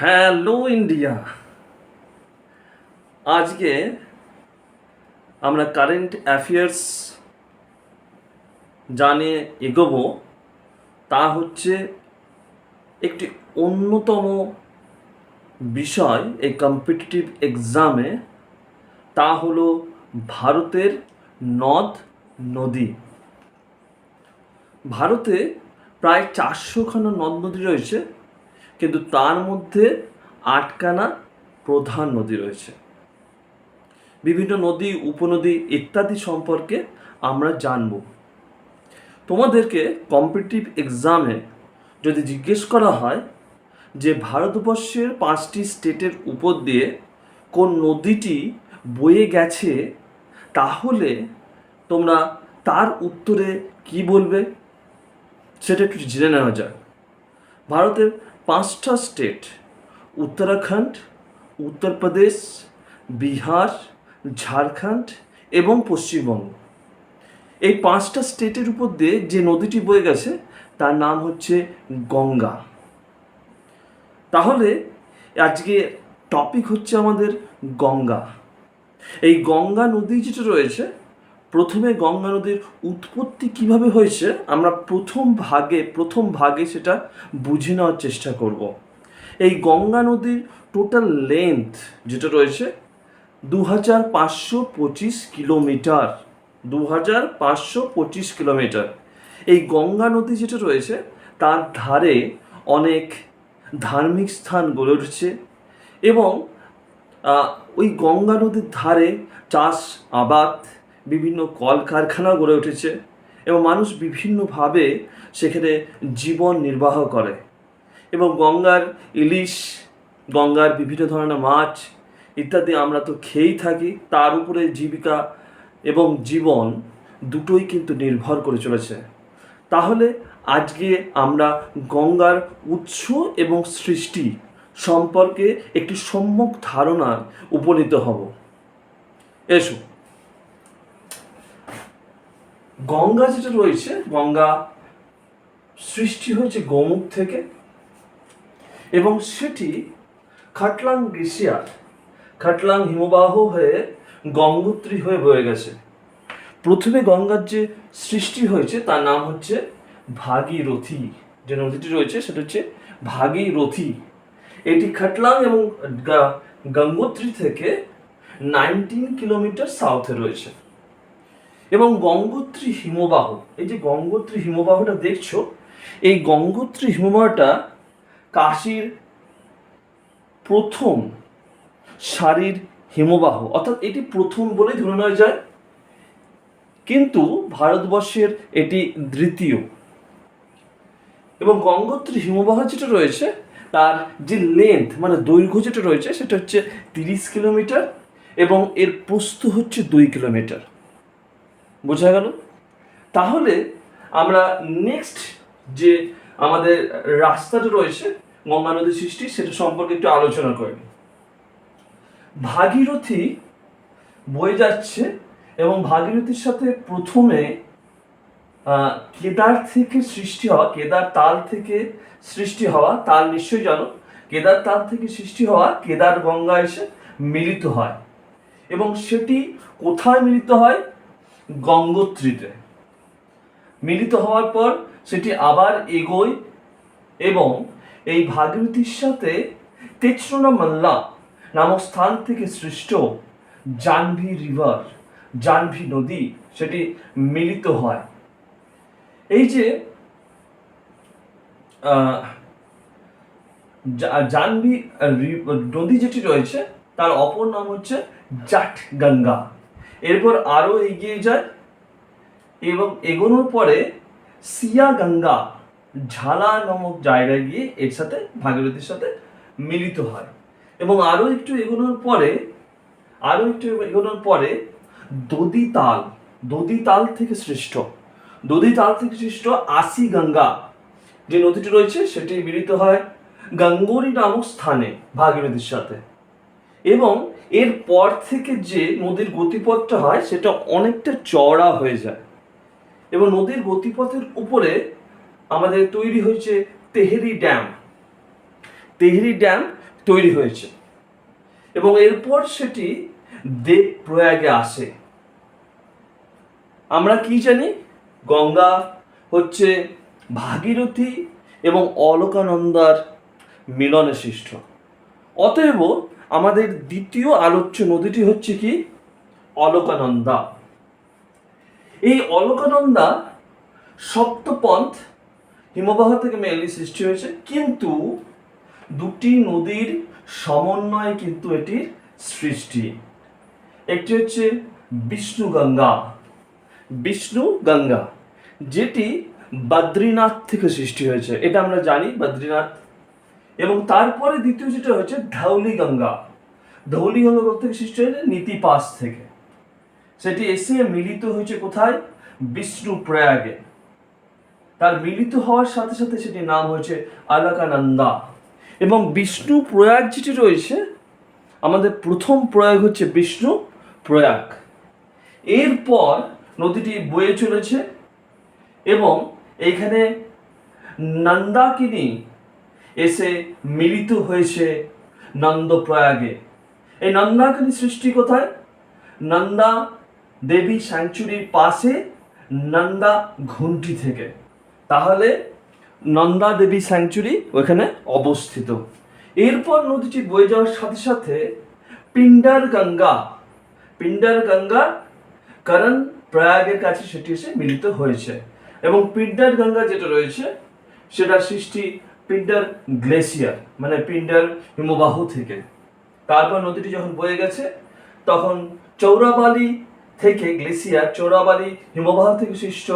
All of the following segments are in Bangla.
Hello India. আজকে আমরা কারেন্ট অ্যাফেয়ার্স জানে এগোবো। তা হচ্ছে একটি অন্যতম বিষয় এই কম্পিটিটিভ এক্সামে তা হলো ভারতের নদ নদী। ভারতে প্রায় চারশোখানা নদ নদী রয়েছে। কিন্তু তার মধ্যে আটকানা প্রধান নদী রয়েছে। বিভিন্ন নদী, উপনদী ইত্যাদি সম্পর্কে আমরা জানব। তোমাদেরকে কম্পিটিটিভ এক্সামে যদি জিজ্ঞেস করা হয় যে ভারতবর্ষের পাঁচটি স্টেটের উপর দিয়ে কোন নদীটি বয়ে গেছে, তাহলে তোমরা তার উত্তরে কি বলবে? সেটা একটু জেনে নেওয়া যাক। ভারতের পাঁচটা স্টেট উত্তরাখণ্ড, উত্তরপ্রদেশ, বিহার, ঝাড়খণ্ড এবং পশ্চিমবঙ্গ। এই পাঁচটা স্টেটের উপর দিয়ে যে নদীটি বয়ে গেছে, তার নাম হচ্ছে গঙ্গা। তাহলে আজকে টপিক হচ্ছে আমাদের গঙ্গা। এই গঙ্গা নদী যেটা রয়েছে প্রথমে গঙ্গা নদীর উৎপত্তি কীভাবে হয়েছে, আমরা প্রথম ভাগে প্রথম ভাগে সেটা বুঝে নেওয়ার চেষ্টা করব। এই গঙ্গা নদীর টোটাল লেন্থ যেটা রয়েছে দু হাজার পাঁচশো পঁচিশ কিলোমিটার। দু হাজার পাঁচশো পঁচিশ কিলোমিটার। এই গঙ্গা নদী যেটা রয়েছে, তার ধারে অনেক ধার্মিক স্থান গড়ে উঠেছে এবং ওই গঙ্গা নদীর ধারে চাষ আবাদ বিভিন্ন কলকারখানা গড়ে উঠেছে এবং মানুষ বিভিন্নভাবে সেখানে জীবন নির্বাহ করে। এবং গঙ্গার ইলিশ, গঙ্গার বিভিন্ন ধরনের মাছ ইত্যাদি আমরা তো খেয়েই থাকি, তার উপরে জীবিকা এবং জীবন দুটোই কিন্তু নির্ভর করে চলেছে। তাহলে আজকে আমরা গঙ্গার উৎস এবং সৃষ্টি সম্পর্কে একটি সম্যক ধারণার উপনীত হব। এসো। গঙ্গা যেটা রয়েছে, গঙ্গা সৃষ্টি হয়েছে গোমুখ থেকে এবং সেটি খাটলাং গ্লেশিয়ার খাটলাং হিমবাহ হয়ে গঙ্গোত্রী হয়ে বয়ে গেছে। প্রথমে গঙ্গার যে সৃষ্টি হয়েছে, তার নাম হচ্ছে ভাগীরথী। যে নদীটি রয়েছে, সেটা হচ্ছে ভাগীরথী। এটি খাটলাং এবং গঙ্গোত্রী থেকে নাইনটিন কিলোমিটার সাউথে রয়েছে। এবং গঙ্গোত্রী হিমবাহ, এই যে গঙ্গোত্রী হিমবাহটা দেখছ, এই গঙ্গোত্রী হিমবাহটা কাশীর প্রথম সারির হিমবাহ, অর্থাৎ এটি প্রথম বলেই ধরে নেওয়া যায়। কিন্তু ভারতবর্ষের এটি দ্বিতীয়। এবং গঙ্গোত্রী হিমবাহ যেটা রয়েছে, তার যে লেন্থ মানে দৈর্ঘ্য যেটা রয়েছে, সেটা হচ্ছে তিরিশ কিলোমিটার এবং এর প্রস্থ হচ্ছে দুই কিলোমিটার। বোঝা গেল? তাহলে আমরা নেক্সট যে আমাদের রাস্তাটা রয়েছে, গঙ্গা নদীর সৃষ্টি, সেটা সম্পর্কে একটু আলোচনা করি ভাগীরথী বয়ে যাচ্ছে এবং ভাগীরথীর সাথে প্রথমে কেদার থেকে সৃষ্টি হওয়া, কেদার তাল থেকে সৃষ্টি হওয়া, তাল নিশ্চয়ই জানো? কেদার তাল থেকে সৃষ্টি হওয়া, কেদার গঙ্গা এসে মিলিত হয়। এবং সেটি কোথায় মিলিত হয়? গঙ্গোত্রীতে। মিলিত হওয়ার পর সেটি আবার এগোয় এবং এই ভাগীরথীর সাথে তেচরোনা মাল্লা নামক স্থান থেকে সৃষ্ট জাহ্নবী রিভার জাহ্নবী নদী সেটি মিলিত হয়। এই যে আহ, জা- জাহ্নবী রি- নদী যেটি রয়েছে তার অপর নাম হচ্ছে জাট গঙ্গা এরপর আরও এগিয়ে যায় এবং এগোনোর পরে সিয়া গঙ্গা ঝালা নামক জায়গায় গিয়ে এর সাথে, ভাগীরথীর সাথে মিলিত হয়। এবং আরও একটু এগোনোর পরে আরও একটু এগোনোর পরে দদি তাল দদি তাল থেকে সৃষ্ট, দদি তাল থেকে সৃষ্ট আশি গঙ্গা যে নদীটি রয়েছে সেটি মিলিত হয় গঙ্গোরি নামক স্থানে, ভাগীরথীর সাথে। এবং এর পর থেকে যে নদীর গতিপথটা হয়, সেটা অনেকটা চড়া হয়ে যায়। এবং নদীর গতিপথের উপরে আমাদের তৈরি হয়েছে তেহেরি ড্যাম। তেহরি ড্যাম তৈরি হয়েছে। এবং এরপর সেটি দেব প্রয়াগে আসে। আমরা কি জানি? গঙ্গা হচ্ছে ভাগীরথী এবং অলকানন্দার মিলনে সৃষ্ট অতএব আমাদের দ্বিতীয় আলোচ্য নদীটি হচ্ছে কি? অলকানন্দা। এই অলকানন্দা সপ্তপন্থ হিমবাহ থেকে মেনলি সৃষ্টি হয়েছে, কিন্তু দুটি নদীর সমন্বয়ে কিন্তু এটির সৃষ্টি। একটি হচ্ছে বিষ্ণু গঙ্গা বিষ্ণু গঙ্গা যেটি বদ্রীনাথ থেকে সৃষ্টি হয়েছে। এটা আমরা জানি, বদ্রীনাথ এবং তারপরে দ্বিতীয় যেটা হচ্ছে ধৌলি গঙ্গা। ধৌলি গঙ্গা থেকে সৃষ্টি হয়েছে? নীতি পাস থেকে। সেটি এসে মিলিত হয়েছে কোথায়? বিষ্ণু প্রয়াগে। তার মিলিত হওয়ার সাথে সাথে সেটির নাম হয়েছে আলাকানন্দা। এবং বিষ্ণু প্রয়াগ যেটি রয়েছে, আমাদের প্রথম প্রয়াগ হচ্ছে বিষ্ণু প্রয়াগ। এরপর নদীটি বয়ে চলেছে এবং এইখানে নন্দাকিনী এসে মিলিত হয়েছে নন্দপ্রয়াগে। এই নন্দাকিনী সৃষ্টি কোথায়? নন্দা দেবী স্যাংচুরির পাশে নন্দা ঘুমটি থেকে। তাহলে নন্দা দেবী স্যাংচুরি ওখানে অবস্থিত। এরপর নদীটি বয়ে যাওয়ার সাথে সাথে পিন্ডার গঙ্গা পিন্ডার গঙ্গা করণ প্রয়াগের কাছে সেটি এসে মিলিত হয়েছে। এবং পিন্ডার গঙ্গা যেটা রয়েছে সেটা সৃষ্টি পিন্ডার গ্লেসিয়ার মানে পিন্ডার হিমবাহ থেকে। তারপর নদীটি যখন বয়ে গেছে, তখন চৌরাবালি থেকে গ্লেসিয়ার চৌরাবালি হিমবাহ থেকে সৃষ্ট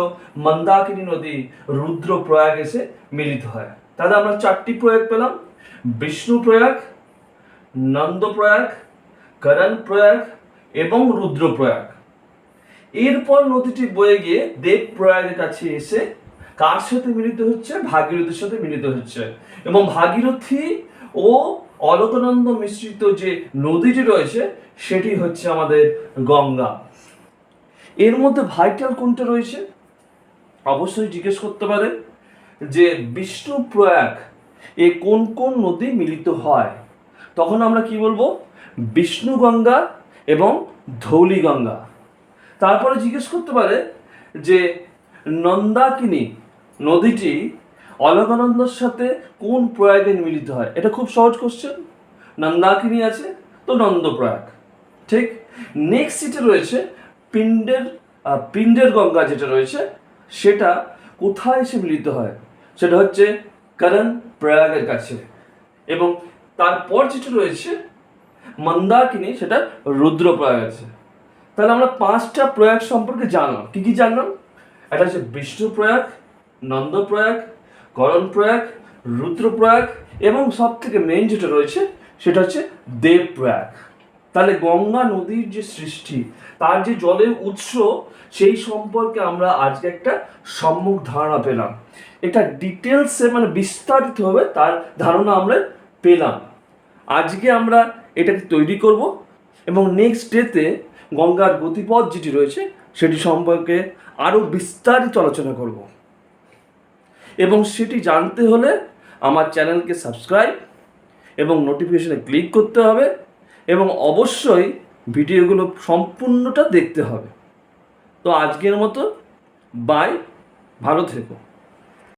মন্দাকিনী নদী রুদ্র প্রয়াগ এসে মিলিত হয়। তাহলে আমরা চারটি প্রয়াগ পেলাম। বিষ্ণু প্রয়াগ, নন্দ প্রয়াগ, করণ প্রয়াগ এবং রুদ্র প্রয়াগ। এরপর নদীটি বয়ে গিয়ে দেব প্রয়াগের কাছে এসে কার সাথে মিলিত হচ্ছে? ভাগীরথীর সাথে মিলিত হচ্ছে। এবং ভাগীরথী ও অলকানন্দ মিশ্রিত যে নদীটি রয়েছে, সেটি হচ্ছে আমাদের গঙ্গা। এর মধ্যে ভাইটাল কোনটা রয়েছে? অবশ্যই জিজ্ঞেস করতে পারে যে বিষ্ণু প্রয়াগ এ কোন কোন নদী মিলিত হয়? তখন আমরা কি বলব? বিষ্ণু গঙ্গা এবং ধৌলি গঙ্গা। তারপরে জিজ্ঞেস করতে পারে যে নন্দাকিনী নদীটি অলকানন্দার সাথে কোন প্রয়াগে মিলিত হয়? এটা খুব সহজ কোশ্চেন নন্দাকিনী আছে, তো নন্দপ্রয়াগ। ঠিক? নেক্সট যেটা রয়েছে পিণ্ডের পিণ্ডের গঙ্গা যেটা রয়েছে, সেটা কোথায় এসে মিলিত হয়? সেটা হচ্ছে করণ প্রয়াগের কাছে। এবং তারপর যেটা রয়েছে, মন্দাকিনী, সেটা রুদ্রপ্রয়াগ আছে তাহলে আমরা পাঁচটা প্রয়াগ সম্পর্কে জানলাম। কি কি জানলাম? একটা হচ্ছে বিষ্ণু প্রয়াগ নন্দ প্রয়াগ করণ প্রয়াগ রুদ্র প্রয়াগ এবং সব থেকে মেন যেটা রয়েছে সেটা হচ্ছে দেব প্রয়াগ তাহলে গঙ্গা নদীর যে সৃষ্টি, তার যে জলের উৎস, সেই সম্পর্কে আমরা আজকে একটা সম্মুখ ধারণা পেলাম। এটা ডিটেলসে মানে বিস্তারিতভাবে তার ধারণা আমরা পেলাম। আজকে আমরা এটাকে তৈরি করব এবং নেক্সট ডেতে গঙ্গার গতিপথ যেটি রয়েছে, সেটি সম্পর্কে আরও বিস্তারিত আলোচনা করব। এবং সেটি জানতে হলে আমার চ্যানেলকে সাবস্ক্রাইব এবং নোটিফিকেশানে ক্লিক করতে হবে এবং অবশ্যই ভিডিওগুলো সম্পূর্ণটা দেখতে হবে। তো আজকের মতো বাই ভালো থেকো।